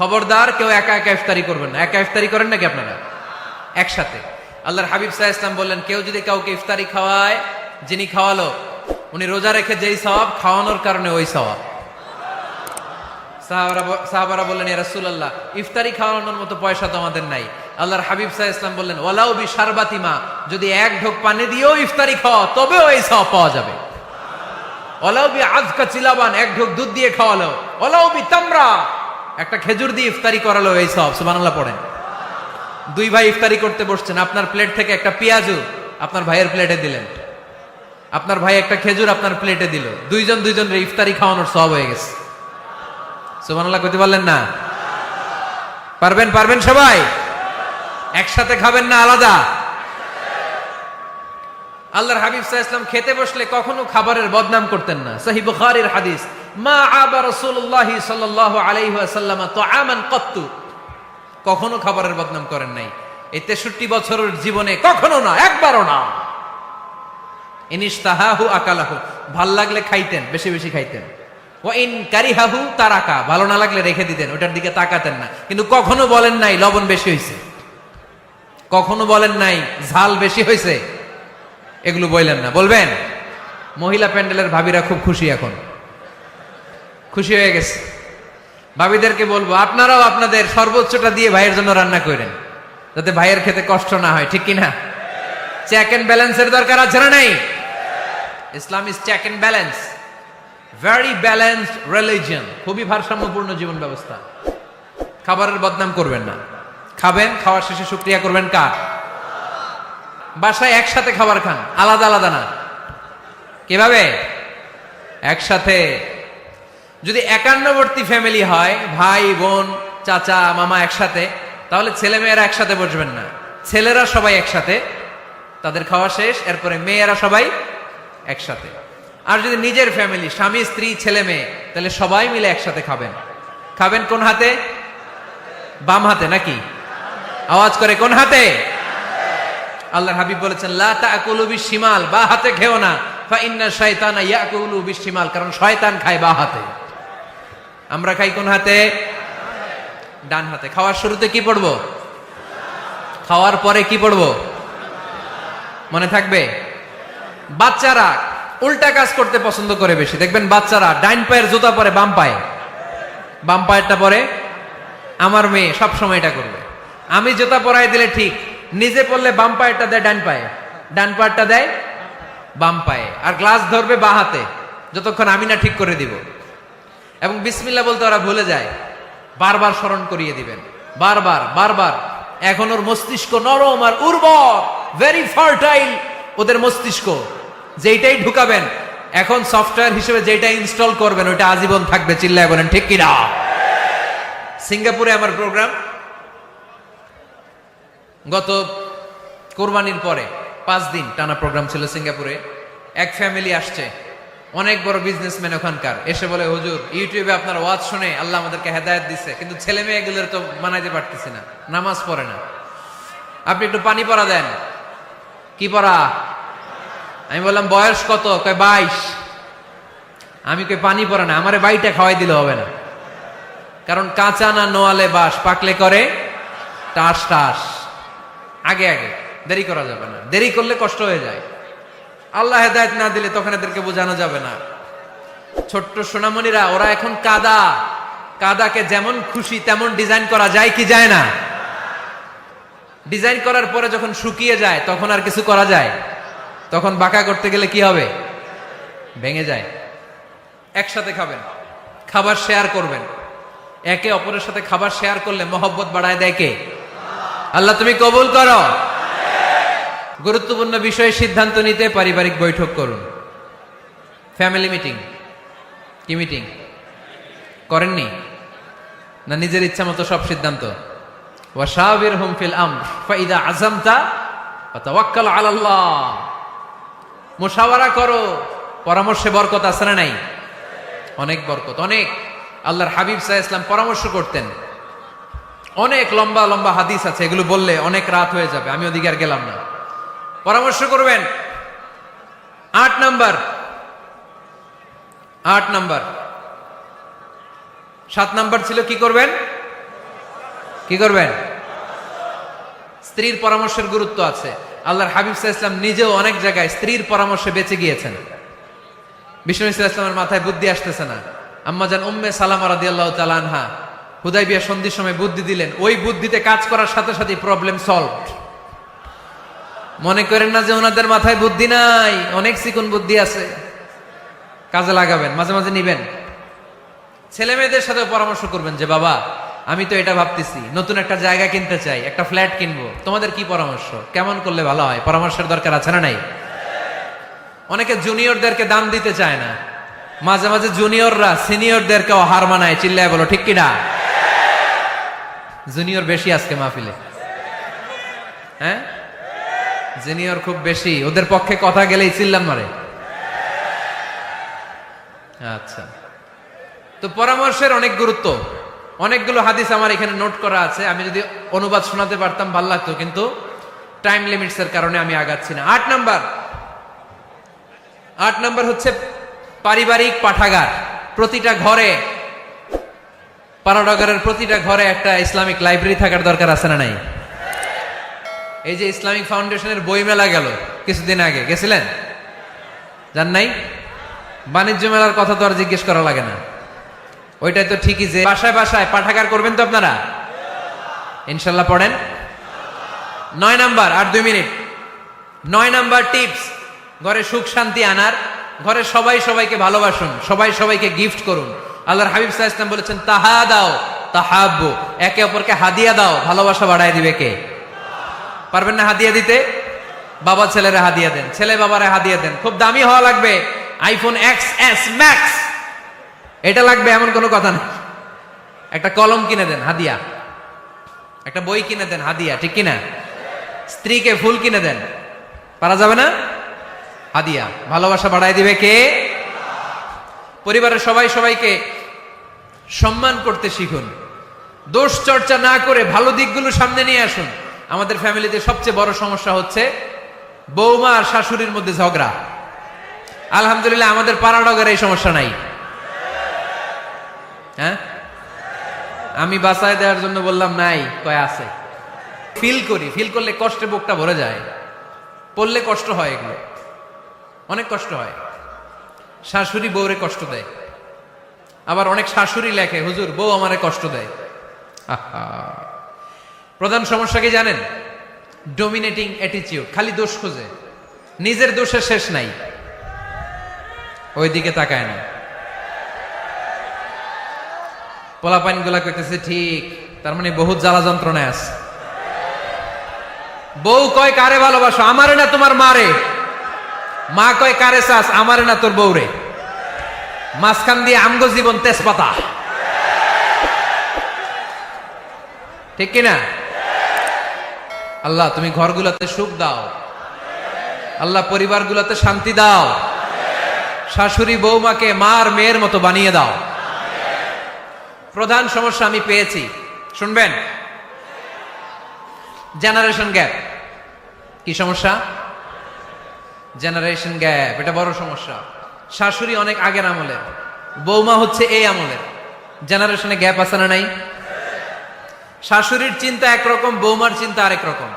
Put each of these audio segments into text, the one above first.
খবরদার, কেউ একা একা ইফতারি করবেন না। একা ইফতারি করেন নাকি আপনারা? একসাথে। আল্লাহর হাবিব সাহা ইসলাম বললেন, কেউ যদি কাউকে ইফতারি খাওয়ায়, যিনি খাওয়ালো, উনি রোজা রেখে যেই সওয়াব, খাওয়ানোর কারণে ওই সওয়াব। সাহাবারা বললেন রাসূলুল্লাহ, ইফতারি খাওয়ানোর মতো পয়সা তো আমাদের নাই। আল্লাহর হাবিব সাহা ইসলাম বললেন, ওয়ালাউ বি শারবাতিমা যদি এক ঢোক পানি দিয়েও ইফতারি খাওয়া তবেও এই সওয়াব পাওয়া যাবে। ওলাও বি আজকা চিলাবান, এক ঢোক দুধ দিয়ে খাওয়ালো। ওলাও বি তামরা একটা খেজুর দিয়ে ইফতারি করালো এই সব, সুবহানাল্লাহ পড়েন। দুই ভাই ইফতারি করতে বসছেন, আপনার প্লেট থেকে একটা পেঁয়াজু আপনার ভাইয়ের প্লেটে দিলেন। আপনার ভাই একটা খেজুর আপনার প্লেটে দিল। দুইজন দুইজনের ইফতারি খাওয়ানোর সব হয়ে গেছে। সুবহানাল্লাহ কইতে পারলেন না? পারবেন পারবেন সবাই? একসাথে খাবেন না আলাদা? আল্লাহর হাবিব সাল্লাল্লাহু ইসলাম খেতে বসলে কখনো খাবারের বদনাম করতেন না। বুখারীর হাদিস। মা আবা রাসূলুল্লাহ সাল্লাল্লাহু আলাইহি ওয়াসাল্লাম তুআমান কত্তু। কখনো খাবারের বদনাম করেন নাই। এই 63 বছরের জীবনে কখনো না, একবারও না। ইনিশতাহাহু আকালাহু, ভালো লাগলে খাইতেন, বেশি বেশি খাইতেন। ওয়া ইন কারিহাহু তারাকা, ভালো না লাগলে রেখে দিতেন ওটার দিকে তাকাতেন না। কিন্তু কখনো বলেন নাই, লবণ বেশি হয়েছে কখনো বলেন নাই, ঝাল বেশি হয়েছে এগুলো বললেন না। বলবেন? মহিলা প্যান্ডেলের ভাবিরা খুব খুশি এখন। খুশি হয়ে গেছে। ভাবিদেরকে বলব, আপনারাও আপনাদের সর্বোচ্চটা দিয়ে ভাইয়ের জন্য রান্না করেন, যাতে ভাইয়ের খেতে কষ্ট না হয়, ঠিক কিনা? চেক এন্ড ব্যালেন্সের দরকার আছে না নাই? Islam is check and balance very balanced religion খুবই ভারসাম্যপূর্ণ জীবন ব্যবস্থা। খাবারের বদনাম করবেন না। খাবেন, খাওয়ার শেষে শুক্রিয়া করবেন কার? বাসায় একসাথে খাবার খান, আলাদা আলাদা না। কীভাবে? একসাথে যদি একান্নবর্তী ফ্যামিলি হয়, ভাই, বোন, চাচা, মামা একসাথে, তাহলে ছেলে মেয়েরা একসাথে বসবেন না। ছেলেরা সবাই একসাথে, তাদের খাওয়া শেষ, এরপরে মেয়েরা সবাই একসাথে। আর যদি নিজের ফ্যামিলি স্বামী, স্ত্রী, ছেলে, মেয়ে, তাহলে সবাই মিলে একসাথে খাবেন। খাবেন কোন হাতে? বাম হাতে নাকি? আওয়াজ করে কোন হাতে? আল্লাহর হাবিব বলেছেন বিশিমাল বা হাতে খেও না। ফা ইন্না বিশিমাল কারণ শয়তান খায় বা হাতে। আমরা খাই কোন হাতে? ডান হাতে। খাওয়ার শুরুতে কি পড়ব? খাওয়ার পরে কি পড়ব? মনে থাকবে? বাচ্চারা উল্টা কাজ করতে পছন্দ করে বেশি। দেখবেন বাচ্চারা ডাইন পায়ের জুতা পরে বাম পায়ে। বাম পায়েরটা পরে আমার মেয়ে সব সময় এটা করবে। আমি জুতা পরাই দিলে ঠিক, নিজে পড়লে বাম পায়েরটা দেয় ডান পায়ে। ডান পায়েরটা দেয় বাম পায়ে। আর গ্লাস ধরবে বা হাতে। যতক্ষণ আমি না ঠিক করে দিব। এবং বিসমিল্লা বলতে ওরা ভুলে যায়। বারবার স্মরণ করিয়ে দিবেন। বারবার বারবার। এখন ওর মস্তিষ্ক নরম আর উর্বর ভেরি ফার্টাইল ওদের মস্তিষ্ক। যেইটাই ঢুকাবেন, এখন সফটওয়্যার হিসেবে যেটা ইনস্টল করবেন, ওইটা আজীবন থাকবে, চিল্লায় বলেন, ঠিক কিনা? সিঙ্গাপুরে আমার প্রোগ্রাম গত কোরবানির পরে, পাঁচ দিন টানা প্রোগ্রাম ছিল সিঙ্গাপুরে। এক ফ্যামিলি আসছে। অনেক বড় বিজনেসম্যান ওখানকার। এসে বলে, হুজুর, ইউটিউবে আপনার ওয়াজ শুনে আল্লাহ আমাদেরকে হেদায়েত দিচ্ছে কিন্তু ছেলে মেয়েগুলোর তো মানাইতে পারতেছি না, নামাজ পড়ে না। আপনি একটু পানি পরা দেন। কি পড়া আমি বললাম, বয়স কত? কয়, বাইশ। আমি কই, পানি পড়ে না, আমারে বাইটা খাওয়াই দিলে হবে না। কারণ কাঁচা না নোয়ালে বাস পাকলে করে টাস টাস। আগে আগে, দেরি করা যাবে না। দেরি করলে কষ্ট হয়ে যায়। আল্লাহ হেদায়ত না দিলে তখন এদেরকে বোঝানো যাবে না। ছোট্ট সোনামণিরা, ওরা এখন কাদা। কাদাকে যেমন খুশি তেমন ডিজাইন করা যায় কি যায় না? ডিজাইন করার পরে যখন শুকিয়ে যায়, তখন আর কিছু করা যায়? তখন বাঁকা করতে গেলে কি হবে? ভেঙে যায়। একসাথে খাবেন। খাবার শেয়ার করবেন। একে অপরের সাথে খাবার শেয়ার করলে মহব্বত বাড়ায় দেয় কে? আল্লাহ, তুমি কবুল করো। গুরুত্বপূর্ণ বিষয়ে সিদ্ধান্ত নিতে পারিবারিক বৈঠক করুন। Family meeting. কি মিটিং? করেননি? না নিজের ইচ্ছা মতো সব সিদ্ধান্ত? ওয়াশাবির হুম ফিল আমর ফাইদা আজমতা ফাতাওয়াক্কাল আলাল্লাহ। মুশাওয়ারা করো। পরামর্শে বরকত আছে না নাই? অনেক বরকত, অনেক। আল্লাহর হাবিব সাহ ইসলাম পরামর্শ করতেন। অনেক লম্বা লম্বা হাদিস আছে, এগুলো বললে অনেক রাত হয়ে যাবে, আমি ওদিকে আর গেলাম না। পরামর্শ করবেন। আট নাম্বার। আট নাম্বার। সাত নাম্বার ছিল কি করবেন? কি করবেন? স্ত্রীর পরামর্শের গুরুত্ব আছে। আল্লাহর হাবিব ইসলাম নিজেও অনেক জায়গায় স্ত্রীর পরামর্শে বেঁচে গিয়েছেন। বিষ্ণু ইসলাম ইসলামের মাথায় বুদ্ধি আসতেছে না। আম্মা জান উম্মে সালাম রাদি আল্লাহ তালানহা হুদাই বিয়া সন্ধির সময় বুদ্ধি দিলেন। ওই বুদ্ধিতে কাজ করার সাথে সাথে প্রবলেম সলভ মনে করেন না যে ওনাদের মাথায় বুদ্ধি নাই? অনেক চিকুন বুদ্ধি আছে। কাজে লাগাবেন, মাঝে মাঝে নিবেন। ছেলে মেয়েদের সাথে পরামর্শ করবেন যে, বাবা, আমি তো এটা ভাবতেছি, নতুন একটা জায়গা কিনতে চাই, একটা ফ্ল্যাট কিনবো। তোমাদের কি পরামর্শ? কেমন করলে ভালো হয়? পরামর্শের দরকার আছে না নাই? অনেকে জুনিয়রদেরকে দাম দিতে চায় না। মাঝে মাঝে জুনিয়ররা সিনিয়রদেরকেও হার মানায়, চিল্লায় বলো, ঠিক কিনা জুনিয়র বেশি আজকে মাহফিলে। হ্যাঁ? জুনিয়র খুব বেশি। ওদের পক্ষে কথা গেলেই চিল্লাম মারে। আচ্ছা। তো পরামর্শের অনেক গুরুত্ব। অনেকগুলো হাদিস আমার এখানে নোট করা আছে। আমি যদি অনুবাদ শোনাতে পারতাম, ভালো লাগতো। কিন্তু টাইম লিমিটস এর কারণে আমি আগাচ্ছি না। আট নাম্বার। আট নাম্বার হচ্ছে পারিবারিক পাঠাগার। প্রতিটা ঘরে পারাডগারের প্রতিটা ঘরে একটা ইসলামিক লাইব্রেরি থাকার দরকার আছে না নাই? এই যে ইসলামিক ফাউন্ডেশনের বই মেলা গেল কিছুদিন আগে, গেছিলেন? জান নাই? বাণিজ্য মেলার কথা তো আর জিজ্ঞেস করা লাগে না। ওইটাই তো ঠিকই যে বাসায় বাসায় পাঠাগার করবেন তো আপনারা? ইনশাল্লাহ পড়েন। নয় নাম্বার আর দুই মিনিট। নয় নাম্বার টিপস। ঘরে সুখ শান্তি আনার। ঘরে সবাই সবাইকে ভালোবাসুন, সবাই সবাইকে গিফট করুন। আল্লাহর হাবিব সাহা ইসলাম বলেছেন, তাহা দাও, তাহাব্বু। একে অপরকে হাদিয়া দাও, ভালোবাসা বাড়ায় দিবে কে? পারবেন না হাদিয়া দিতে? বাবা ছেলেরা হাদিয়া দেন। ছেলে বাবারা হাদিয়া দেন। খুব দামি হওয়া লাগবে। আইফোন এক্স এস ম্যাক্স এটা লাগবে এমন কোনো কথা নেই একটা কলম কিনে দেন, হাদিয়া। একটা বই কিনে দেন, হাদিয়া। ঠিক কিনা? স্ত্রীকে ফুল কিনে দেন। পারা যাবে না? হাদিয়া। ভালোবাসা বাড়াই দিবে কে? পরিবারের সবাই সবাইকে সম্মান করতে শিখুন। দোষ চর্চা না করে ভালো দিকগুলো সামনে নিয়ে আসুন। আমাদের ফ্যামিলিতে সবচেয়ে বড় সমস্যা হচ্ছে বৌমা আর শাশুড়ির মধ্যে ঝগড়া। আলহামদুলিল্লাহ আমাদের পাড়াডগের এই সমস্যা নাই। হ্যাঁ? আমি বাসায় দেওয়ার জন্য বললাম, নাই, কয় আছে? ফিল করি, ফিল করলে কষ্টে বুকটা ভরে যায়। পড়লে কষ্ট হয় এগুলো। অনেক কষ্ট হয়। শাশুড়ি বউরে কষ্ট দেয়। আবার অনেক শাশুড়ি লেখে, হুজুর, বউ আমারে কষ্ট দেয়। আহা। প্রধান সমস্যা কি জানেন? ডোমিনেটিং অ্যাটিচিউড খালি দোষ খুঁজে। নিজের দোষের শেষ নাই। ওইদিকে তাকায় না। পোলাপাইনগুলা করতেছে ঠিক, তার মানে বহুত জ্বালা যন্ত্রণায় আছে। বউ কয়, কারে ভালোবাসো? আমারে না তোমার মারে? মা কয়, কারে চাস? আমারে না তোর বউরে? মাঝখান দিয়ে আমগো জীবন তেজপাতা। ঠিক কিনা? আল্লাহ, তুমি ঘরগুলোতে সুখ দাও। আল্লাহ, পরিবারগুলোতে শান্তি দাও। শাশুড়ি বৌমাকে মার মেয়ের মতো বানিয়ে দাও। প্রধান সমস্যা আমি পেয়েছি। শুনবেন? জেনারেশন গ্যাপ কি সমস্যা? জেনারেশন গ্যাপ এটা বড় সমস্যা। শাশুড়ি অনেক আগের আমলের, বৌমা হচ্ছে এই আমলের। জেনারেশনে গ্যাপ আছে না নাই? শাশুড়ির চিন্তা একরকম, বৌমার চিন্তা আরেক রকম।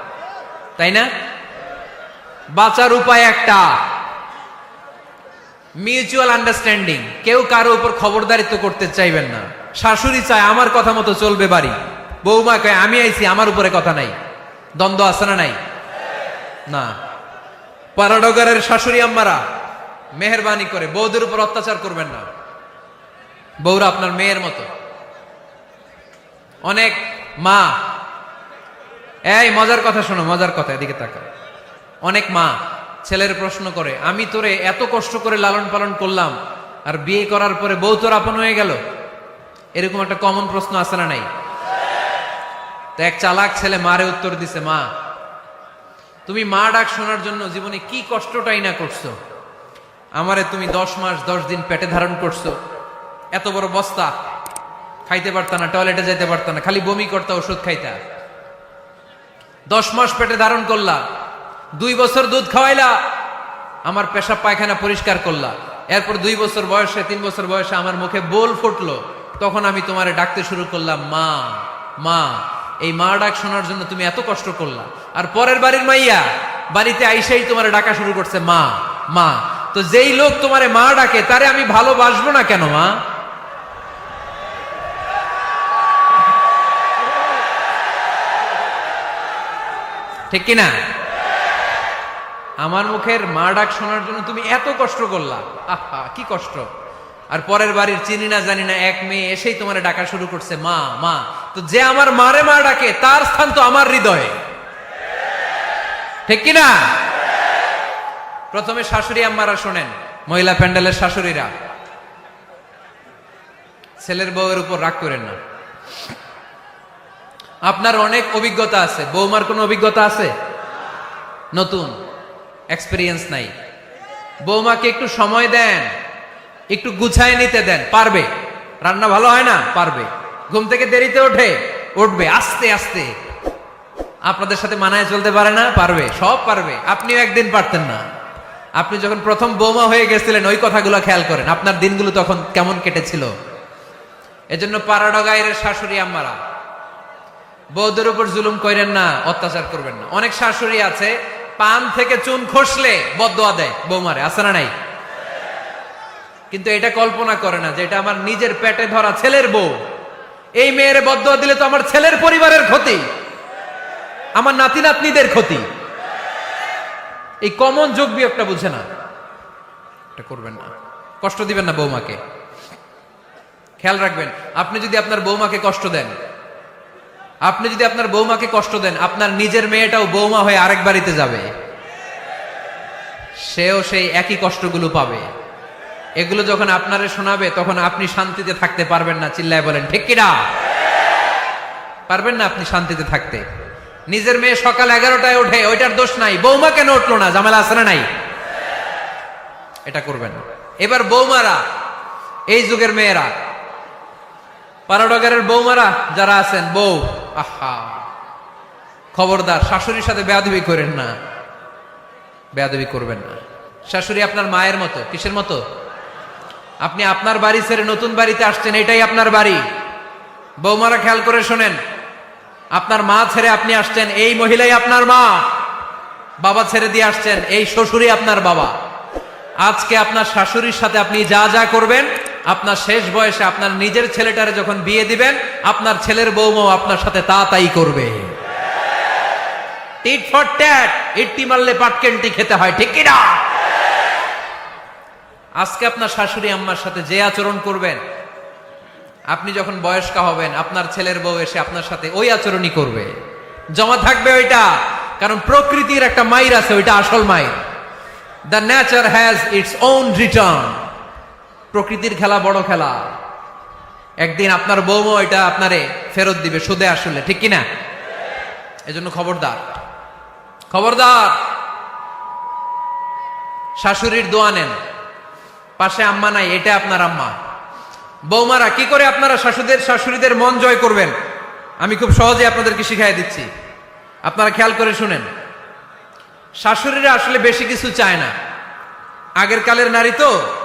তাই না? বাঁচার উপায় একটা। Mutual understanding. কেউ কারও উপর খবরদারিত্ব করতে চাইবেন না। শাশুড়ি চায়, আমার কথা মতো চলবে বাড়ি। বৌমা কয়, আমি আইছি, আমার উপরে কথা নাই। দ্বন্দ্ব আছে না নাই? না। পারাডগারের শাশুড়ি আম্মারা মেহরবানি করে বৌদের উপর অত্যাচার করবেন না। বৌরা আপনার মেয়ের মতো। অনেক মা। এই, মজার কথা শোনো, মজার কথা, এদিকে তাকাও। অনেক মা ছেলের প্রশ্ন করে, আমি তোরে এত কষ্ট করে লালন পালন করলাম, আর বিয়ে করার পরে বউ তোর আপন হয়ে গেল? এরকম একটা কমন প্রশ্ন আছে না নাই? তো এক চালাক ছেলে মারে উত্তর দিছে, মা, তুমি মা ডাক শোনার জন্য জীবনে কি কষ্টটাই না করছ? আমারে তুমি দশ মাস দশ দিন পেটে ধারণ করছ। এত বড় বস্তা খাইতে পারতা না, টয়লেটে যাইতে পারতা না, খালি বমি করতা, ওষুধ খাইতা। দশ মাস পেটে ধারণ করলা, দুই বছর দুধ খাওয়াইলা, আমার পেশাব পায়খানা পরিষ্কার করলা। এরপর দুই বছর বয়সে, তিন বছর বয়সে আমার মুখে বোল ফুটলো। তখন আমি তোমারে ডাকতে শুরু করলাম, মা মা, এই মা ডাক শোনার জন্য তুমি এত কষ্ট করলা। আর পরের বাড়ির মাইয়া, বাড়িতে আইসাই তোমার ডাকা শুরু করছে, মা মা, তো যেই লোক তোমারে মা ডাকে, তারে আমি ভালোবাসবো না কেন, মা? ঠিক কিনা? আমার মুখের মা ডাক শোনার জন্য তুমি এত কষ্ট করলা। আহা, কি কষ্ট। আর পরের বাড়ির চিনি না জানি না, এক মেয়ে এসেই তোমার ডাকা শুরু করছে, মা মা, তো যে আমার মারে মা ডাকে, তার স্থান তো আমার হৃদয়ে। ঠিক কিনা? প্রথমে শাশুড়ি আম্মারা শোনেন, মহিলা প্যান্ডেলের শাশুড়িরা। ছেলের বউয়ের উপর রাগ করেন না। আপনার অনেক অভিজ্ঞতা আছে। বৌমার কোনো অভিজ্ঞতা আছে? নতুন। এক্সপিরিয়েন্স নাই। বৌমাকে একটু সময় দেন। একটু গুছায় নিতে দেন। পারবে। রান্না ভালো হয় না? পারবে। ঘুম থেকে দেরিতে ওঠে? উঠবে। আস্তে আস্তে। আপনাদের সাথে মানায় চলতে পারে না? পারবে। সব পারবে। আপনিও একদিন পারতেন না। আপনি যখন প্রথম বৌমা হয়ে গেছিলেন, ওই কথাগুলো খেয়াল করেন। আপনার দিনগুলো তখন কেমন কেটেছিল? এজন্য পাড়াডগাইয়ের শাশুড়ি আম্মারা বৌদের উপর জুলুম করেন না, অত্যাচার করবেন না। অনেক শাশুড়ি আছে, পান থেকে চুন খসলে বদোয়া দেয় বৌমারে আছে না নাই? কিন্তু এটা কল্পনা করে না যে এটা আমার নিজের পেটে ধরা ছেলের বউ। এই মেয়ের বদোয়া দিলে তো আমার ছেলের পরিবারের ক্ষতি, আমার নাতি নাতনিদের ক্ষতি। এই কমন যোগ বিয়োগটা বুঝে না। এটা করবেন না। কষ্ট দিবেন না বৌমাকে। খেয়াল রাখবেন, আপনি যদি আপনার বৌমাকে কষ্ট দেন আপনি যদি আপনার বৌমাকে কষ্ট দেন, আপনার নিজের মেয়েটাও বৌমা হয়ে আরেক বাড়িতে যাবে। সেও সেই একই কষ্টগুলো পাবে। এগুলো যখন আপনারে শোনাবে, তখন আপনি শান্তিতে থাকতে পারবেন না, চিল্লায় বলেন, ঠিক কিনা? পারবেন না আপনি শান্তিতে থাকতে। নিজের মেয়ে সকাল এগারোটায় ওঠে, ওইটার দোষ নাই। বৌমা কেন উঠল না? জামেলা আছে না নাই? এটা করবেন। এবার বৌমারা, এই যুগের মেয়েরা পারাডগারের বৌমারা যারা আছেন, বউ আহা। খবরদার, শাশুড়ির সাথে বেয়াদবি করেন না। বেয়াদবি করবেন না। শাশুড়ি আপনার মায়ের মতো, কিসের মতো? আপনি আপনার বাড়ি ছেড়ে নতুন বাড়িতে আসছেন, এটাই আপনার বাড়ি। বৌমারা খেয়াল করে শোনেন, আপনার মা ছেড়ে আপনি আসছেন, এই মহিলাই আপনার মা। বাবা ছেড়ে দিয়ে আসছেন, এই শ্বশুরই আপনার বাবা। আজকে আপনার শাশুড়ির সাথে আপনি যা যা করবেন আপনার শেষ বয়সে আপনার নিজের ছেলেটারে যখন বিয়ে দিবেন, আপনার ছেলের বৌমাও আপনার সাথে তা তাই করবে। টিট ফর ট্যাট ইট্টি মারলে পাটকেনটি খেতে হয়, ঠিক কিনা? আজকে আপনার শাশুড়ি আম্মার সাথে যে আচরণ করবেন, আপনি যখন বয়স্কা হবেন, আপনার ছেলের বউ এসে আপনার সাথে ওই আচরণই করবে। জমা থাকবে ওইটা, কারণ প্রকৃতির একটা মাইর আছে, ওইটা আসল মাইর। The nature has its own return প্রকৃতির খেলা বড় খেলা। একদিন আপনার বৌমা এটা আপনারে ফেরত দিবে, সুদে আসলে, ঠিক কিনা? এজন্য খবরদার। খবরদার! শাশুড়ির দোয়া নেন। পাশে আম্মা নাই, এটা আপনার আম্মা। বৌমারা, কি করে আপনারা শাশুদের, শাশুড়িদের মন জয় করবেন? আমি খুব সহজে আপনাদেরকে শিখাই দিচ্ছি। আপনারা খেয়াল করে শুনেন। শাশুড়িরা আসলে বেশি কিছু চায় না। আগের কালের নারী তো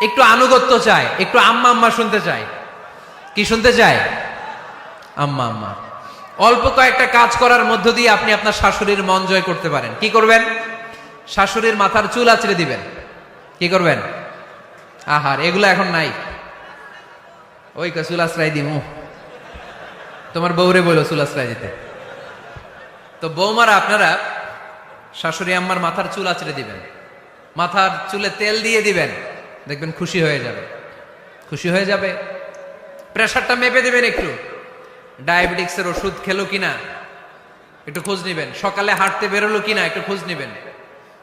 একটু আনুগত্য চায়, একটু আম্মা আম্মা শুনতে চায়। কি শুনতে চায়? আম্মা আম্মা। অল্প কয়েকটা কাজ করার মধ্য দিয়ে আপনি আপনার শাশুড়ির মন জয় করতে পারেন। কি করবেন? শাশুড়ির মাথার চুল আঁচড়ে দিবেন। কি করবেন? আহার, এগুলো এখন নাই। ওই চুল আশ্রয় দিমু। তোমার বউরে বলো চুল আশ্রয় দিতে। তো বৌমারা আপনারা শাশুড়ি আম্মার মাথার চুল আঁচড়ে দিবেন। মাথার চুলে তেল দিয়ে দিবেন। দেখবেন খুশি হয়ে যাবে। খুশি হয়ে যাবে। প্রেশারটা মেপে দেবেন একটু। ডায়াবেটিক্সের ওষুধ খেলো কিনা, একটু খোঁজ নিবেন। সকালে হাঁটতে বেরোলো কিনা, একটু খোঁজ নিবেন।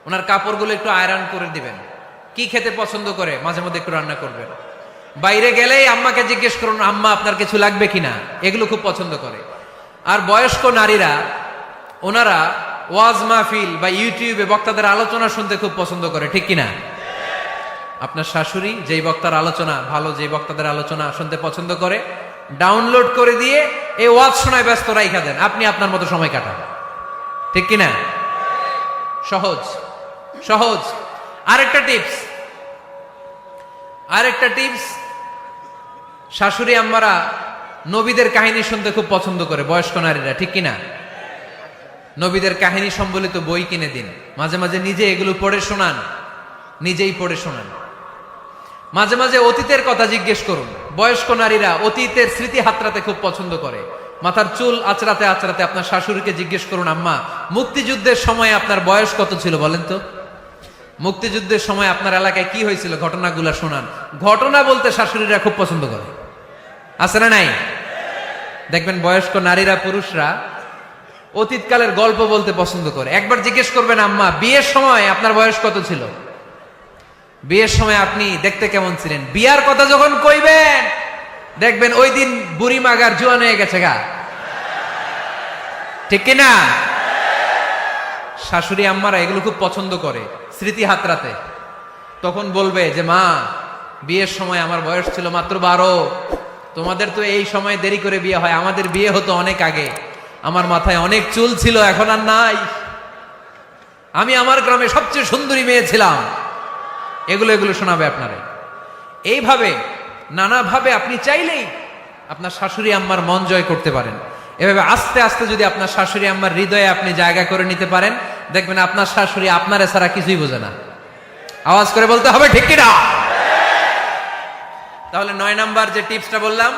ওনার কাপড়গুলো একটু আয়রন করে দিবেন। কি খেতে পছন্দ করে, মাঝে মধ্যে একটু রান্না করবেন। বাইরে গেলেই আম্মাকে জিজ্ঞেস করুন, আম্মা, আপনার কিছু লাগবে কিনা? এগুলো খুব পছন্দ করে। আর বয়স্ক নারীরা, ওনারা ওয়াজ মাহফিল বা ইউটিউবে বক্তাদের আলোচনা শুনতে খুব পছন্দ করে, ঠিক কিনা? আপনার শাশুড়ি যেই বক্তার আলোচনা, ভালো যে বক্তাদের আলোচনা শুনতে পছন্দ করে, ডাউনলোড করে দিয়ে এই ওয়াজ শোনায় ব্যস্ত রাইখা দেন। আপনি আপনার মতো সময় কাটান। ঠিক কিনা সহজ। সহজ। আরেকটা টিপস। আরেকটা টিপস। শাশুড়ি আম্মারা নবীদের কাহিনী শুনতে খুব পছন্দ করে, বয়স্ক নারীরা, ঠিক কিনা নবীদের কাহিনী সম্বলিত বই কিনে দিন। মাঝে মাঝে নিজে এগুলো পড়ে শোনান। নিজেই পড়ে শোনান। মাঝে মাঝে অতীতের কথা জিজ্ঞেস করুন। বয়স্ক নারীরা অতীতের স্মৃতি হাতরাতে খুব পছন্দ করে। মাথার চুল আচরাতে আচরাতে আপনার শাশুড়িকে জিজ্ঞেস করুন, আম্মা, মুক্তিযুদ্ধের সময় আপনার বয়স কত ছিল বলেন তো? মুক্তিযুদ্ধের সময় আপনার এলাকায় কি হয়েছিল? ঘটনাগুলো শোনান। ঘটনা বলতে শাশুড়িরা খুব পছন্দ করে। আছে না নাই? দেখবেন বয়স্ক নারীরা, পুরুষরা অতীতকালের গল্প বলতে পছন্দ করে। একবার জিজ্ঞেস করবেন, আম্মা, বিয়ের সময় আপনার বয়স কত ছিল? বিয়ের সময় আপনি দেখতে কেমন ছিলেন? বিয়ার কথা যখন কইবেন, দেখবেন ওই দিন বুড়ি মাগার জোয়ান হয়ে গেছে গা। ঠিক কিনা শাশুড়ি আম্মারা এগুলো খুব পছন্দ করে, স্মৃতি হাতরাতে। তখন বলবে যে, মা, বিয়ের সময় আমার বয়স ছিল মাত্র বারো। তোমাদের তো এই সময় দেরি করে বিয়ে হয়। আমাদের বিয়ে হতো অনেক আগে। আমার মাথায় অনেক চুল ছিল, এখন আর নাই। আমি আমার গ্রামে সবচেয়ে সুন্দরী মেয়ে ছিলাম। এগুলো এগুলো শোনাবে আপনারে এইভাবে নানাভাবে আপনি চাইলেই আপনার শাশুড়ি আম্মার মন জয় করতে পারেন। এভাবে আস্তে আস্তে যদি আপনার শাশুড়ি আম্মার হৃদয়ে আপনি জায়গা করে নিতে পারেন, দেখবেন আপনার শাশুড়ি আপনার ছাড়া কিছুই বোঝে না। আওয়াজ করে বলতে হবে ঠিক কিনা? তাহলে নয় নাম্বার যে টিপসটা বললাম,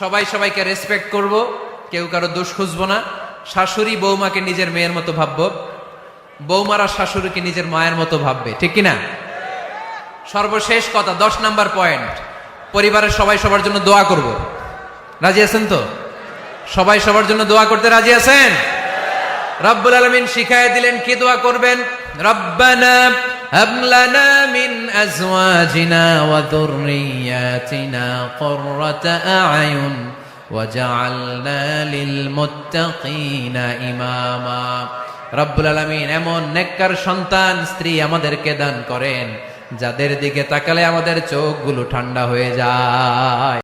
সবাই সবাইকে রেসপেক্ট করব, কেউ কারও দোষ খুঁজবো না। শাশুড়ি বৌমাকে নিজের মেয়ের মতো ভাববো, বৌমারা শাশুড়িকে নিজের মায়ের মতো ভাববে, ঠিক কিনা? সর্বশেষ কথা, দশ নাম্বার পয়েন্ট পরিবারের সবাই সবার জন্য দোয়া করব। রাজি আছেন তো? সবাই সবার জন্য দোয়া করতে রাজি আছেন? রব্বুল আলমিন শিখাই দিলেন কি দোয়া করবেন? রব্বানা হাবলানা মিন আজওয়াজিনা ওয়া যুররিয়াতিনা কুররাতা আয়ুন ওয়াজআলনা লিল মুত্তাকিনা রব্বুল আলামিন এমন নেককার সন্তান স্ত্রী আমাদেরকে দান করেন। যাদের দিকে তাকালে আমাদের চোখগুলো ঠান্ডা হয়ে যায়।